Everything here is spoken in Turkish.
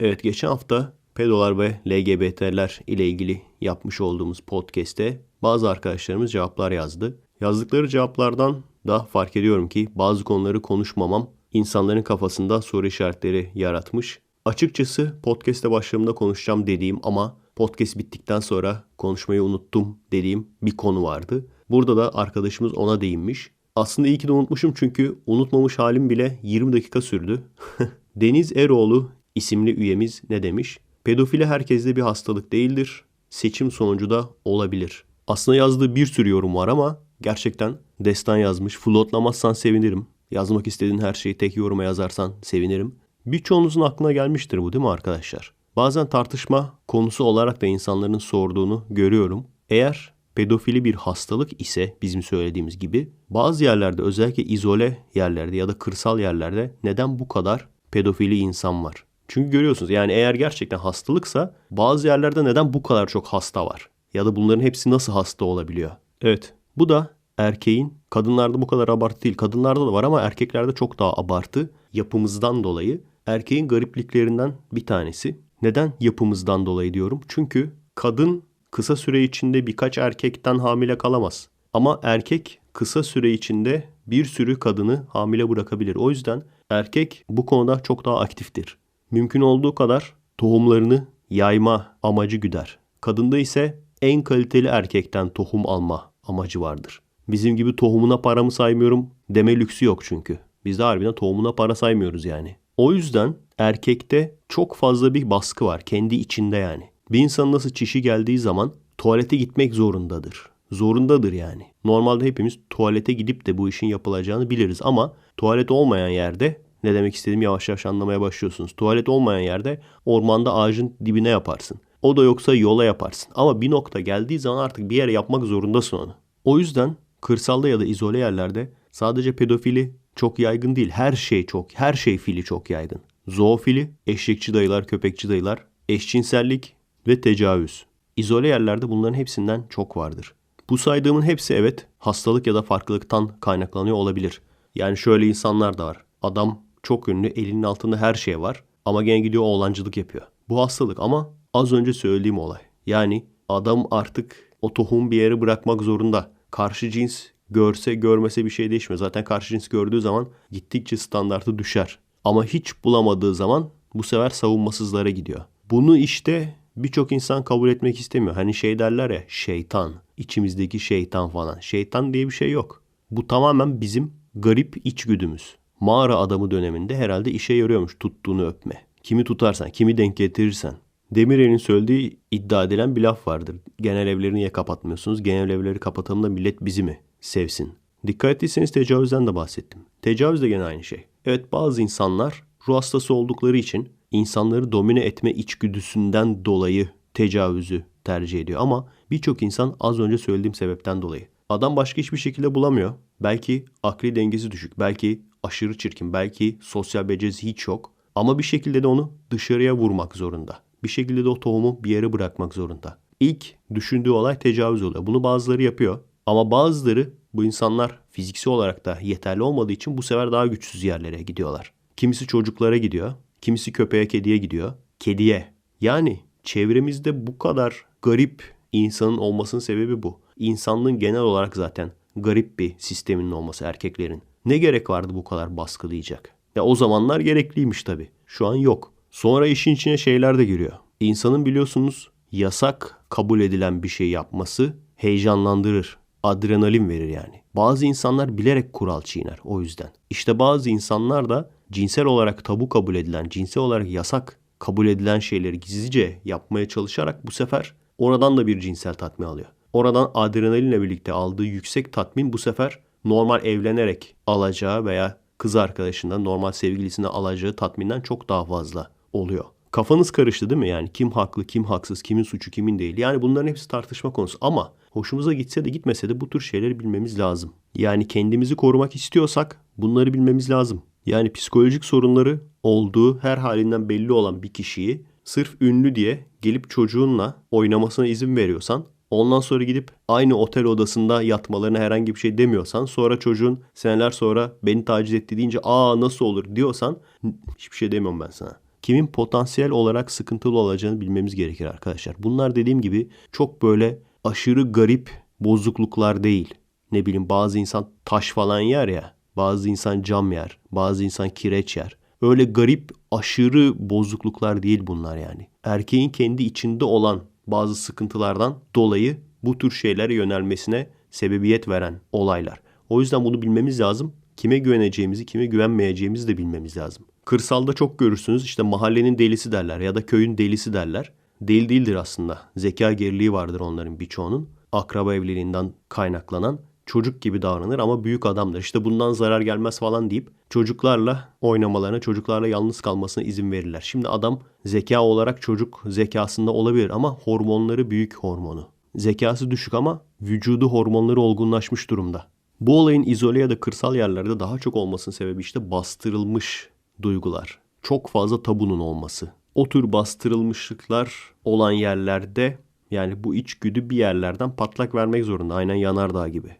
Evet geçen hafta pedolar ve LGBT'ler ile ilgili yapmış olduğumuz podcast'te bazı arkadaşlarımız cevaplar yazdı. Yazdıkları cevaplardan da fark ediyorum ki bazı konuları konuşmamam insanların kafasında soru işaretleri yaratmış. Açıkçası podcast'e başladığımda konuşacağım dediğim ama podcast bittikten sonra konuşmayı unuttum dediğim bir konu vardı. Burada da arkadaşımız ona değinmiş. Aslında iyi ki de unutmuşum çünkü unutmamış halim bile 20 dakika sürdü. Deniz Eroğlu isimli üyemiz ne demiş? Pedofili herkeste bir hastalık değildir. Seçim sonucu da olabilir. Aslında yazdığı bir sürü yorum var ama gerçekten destan yazmış. Flotlamazsan sevinirim. Yazmak istediğin her şeyi tek yoruma yazarsan sevinirim. Birçoğunuzun aklına gelmiştir bu değil mi arkadaşlar? Bazen tartışma konusu olarak da insanların sorduğunu görüyorum. Eğer pedofili bir hastalık ise bizim söylediğimiz gibi bazı yerlerde özellikle izole yerlerde ya da kırsal yerlerde neden bu kadar pedofili insan var? Çünkü görüyorsunuz yani eğer gerçekten hastalıksa bazı yerlerde neden bu kadar çok hasta var? Ya da bunların hepsi nasıl hasta olabiliyor? Evet bu da erkeğin kadınlarda bu kadar abartı değil. Kadınlarda da var ama erkeklerde çok daha abartı yapımızdan dolayı. Erkeğin garipliklerinden bir tanesi. Neden yapımızdan dolayı diyorum? Çünkü kadın kısa süre içinde birkaç erkekten hamile kalamaz. Ama erkek kısa süre içinde bir sürü kadını hamile bırakabilir. O yüzden erkek bu konuda çok daha aktiftir. Mümkün olduğu kadar tohumlarını yayma amacı güder. Kadında ise en kaliteli erkekten tohum alma amacı vardır. Bizim gibi tohumuna paramı saymıyorum deme lüksü yok çünkü. Biz de harbiden tohumuna para saymıyoruz yani. O yüzden erkekte çok fazla bir baskı var kendi içinde yani. Bir insanın nasıl çişi geldiği zaman tuvalete gitmek zorundadır. Zorundadır yani. Normalde hepimiz tuvalete gidip de bu işin yapılacağını biliriz ama tuvalet olmayan yerde ne demek istediğimi yavaş yavaş anlamaya başlıyorsunuz. Tuvalet olmayan yerde ormanda ağacın dibine yaparsın. O da yoksa yola yaparsın. Ama bir nokta geldiği zaman artık bir yere yapmak zorundasın onu. O yüzden kırsalda ya da izole yerlerde sadece pedofili çok yaygın değil. Her şey çok, her şey fili çok yaygın. Zoofili, eşekçi dayılar, köpekçi dayılar, eşcinsellik ve tecavüz. İzole yerlerde bunların hepsinden çok vardır. Bu saydığımın hepsi evet hastalık ya da farklılıktan kaynaklanıyor olabilir. Yani şöyle insanlar da var. Adam çok ünlü, elinin altında her şey var ama gene gidiyor oğlancılık yapıyor. Bu hastalık ama az önce söylediğim olay. Yani adam artık o tohum bir yere bırakmak zorunda. Karşı cins görse görmese bir şey değişmiyor. Zaten karşı cins gördüğü zaman gittikçe standartı düşer. Ama hiç bulamadığı zaman bu sefer savunmasızlara gidiyor. Bunu işte birçok insan kabul etmek istemiyor. Hani şey derler ya şeytan, içimizdeki şeytan falan. Şeytan diye bir şey yok. Bu tamamen bizim garip içgüdümüz. Mağara adamı döneminde herhalde işe yarıyormuş tuttuğunu öpme. Kimi tutarsan, kimi denk getirirsen. Demirel'in söylediği iddia edilen bir laf vardır. Genel evleri niye kapatmıyorsunuz? Genel evleri kapatalım da millet bizi mi sevsin? Dikkat ettiyseniz tecavüzden de bahsettim. Tecavüz de gene aynı şey. Evet bazı insanlar ruh hastası oldukları için insanları domine etme içgüdüsünden dolayı tecavüzü tercih ediyor. Ama birçok insan az önce söylediğim sebepten dolayı. Adam başka hiçbir şekilde bulamıyor. Belki akli dengesi düşük, belki aşırı çirkin, belki sosyal becerisi hiç yok. Ama bir şekilde de onu dışarıya vurmak zorunda. Bir şekilde de o tohumu bir yere bırakmak zorunda. İlk düşündüğü olay tecavüz oluyor. Bunu bazıları yapıyor. Ama bazıları bu insanlar fiziksel olarak da yeterli olmadığı için bu sefer daha güçsüz yerlere gidiyorlar. Kimisi çocuklara gidiyor. Kimisi köpeğe kediye gidiyor. Kediye. Yani çevremizde bu kadar garip insanın olmasının sebebi bu. İnsanlığın genel olarak zaten garip bir sisteminin olması erkeklerin. Ne gerek vardı bu kadar baskılayacak? Ya o zamanlar gerekliymiş tabii. Şu an yok. Sonra işin içine şeyler de giriyor. İnsanın biliyorsunuz yasak kabul edilen bir şey yapması heyecanlandırır. Adrenalin verir yani. Bazı insanlar bilerek kural çiğner o yüzden. İşte bazı insanlar da cinsel olarak tabu kabul edilen, cinsel olarak yasak kabul edilen şeyleri gizlice yapmaya çalışarak bu sefer oradan da bir cinsel tatmin alıyor. Oradan adrenalinle birlikte aldığı yüksek tatmin bu sefer normal evlenerek alacağı veya kız arkadaşından normal sevgilisine alacağı tatminden çok daha fazla oluyor. Kafanız karıştı değil mi? Yani kim haklı, kim haksız, kimin suçu, kimin değil. Yani bunların hepsi tartışma konusu ama hoşumuza gitse de gitmese de bu tür şeyleri bilmemiz lazım. Yani kendimizi korumak istiyorsak bunları bilmemiz lazım. Yani psikolojik sorunları olduğu her halinden belli olan bir kişiyi sırf ünlü diye gelip çocuğunla oynamasına izin veriyorsan Ondan sonra gidip aynı otel odasında yatmalarına herhangi bir şey demiyorsan sonra çocuğun seneler sonra beni taciz etti deyince aa nasıl olur diyorsan hiçbir şey demiyorum ben sana. kimin potansiyel olarak sıkıntılı olacağını bilmemiz gerekir arkadaşlar. Bunlar dediğim gibi çok böyle aşırı garip bozukluklar değil. Ne bileyim bazı insan taş falan yer ya. Bazı insan cam yer. Bazı insan kireç yer. Öyle garip aşırı bozukluklar değil bunlar yani. Erkeğin kendi içinde olan bazı sıkıntılardan dolayı bu tür şeylere yönelmesine sebebiyet veren olaylar. O yüzden bunu bilmemiz lazım. Kime güveneceğimizi, kime güvenmeyeceğimizi de bilmemiz lazım. Kırsalda çok görürsünüz işte mahallenin delisi derler ya da köyün delisi derler. Deli değildir aslında. Zeka geriliği vardır onların birçoğunun. Akraba evliliğinden kaynaklanan çocuk gibi davranır ama büyük adamdır. İşte bundan zarar gelmez falan deyip çocuklarla oynamalarına, çocuklarla yalnız kalmasına izin verirler. Şimdi adam zeka olarak çocuk zekasında olabilir ama hormonları büyük hormonu. Zekası düşük ama vücudu hormonları olgunlaşmış durumda. Bu olayın izole ya da kırsal yerlerde daha çok olmasının sebebi işte bastırılmış duygular. Çok fazla tabunun olması. O tür bastırılmışlıklar olan yerlerde yani bu içgüdü bir yerlerden patlak vermek zorunda. Aynen yanardağ gibi.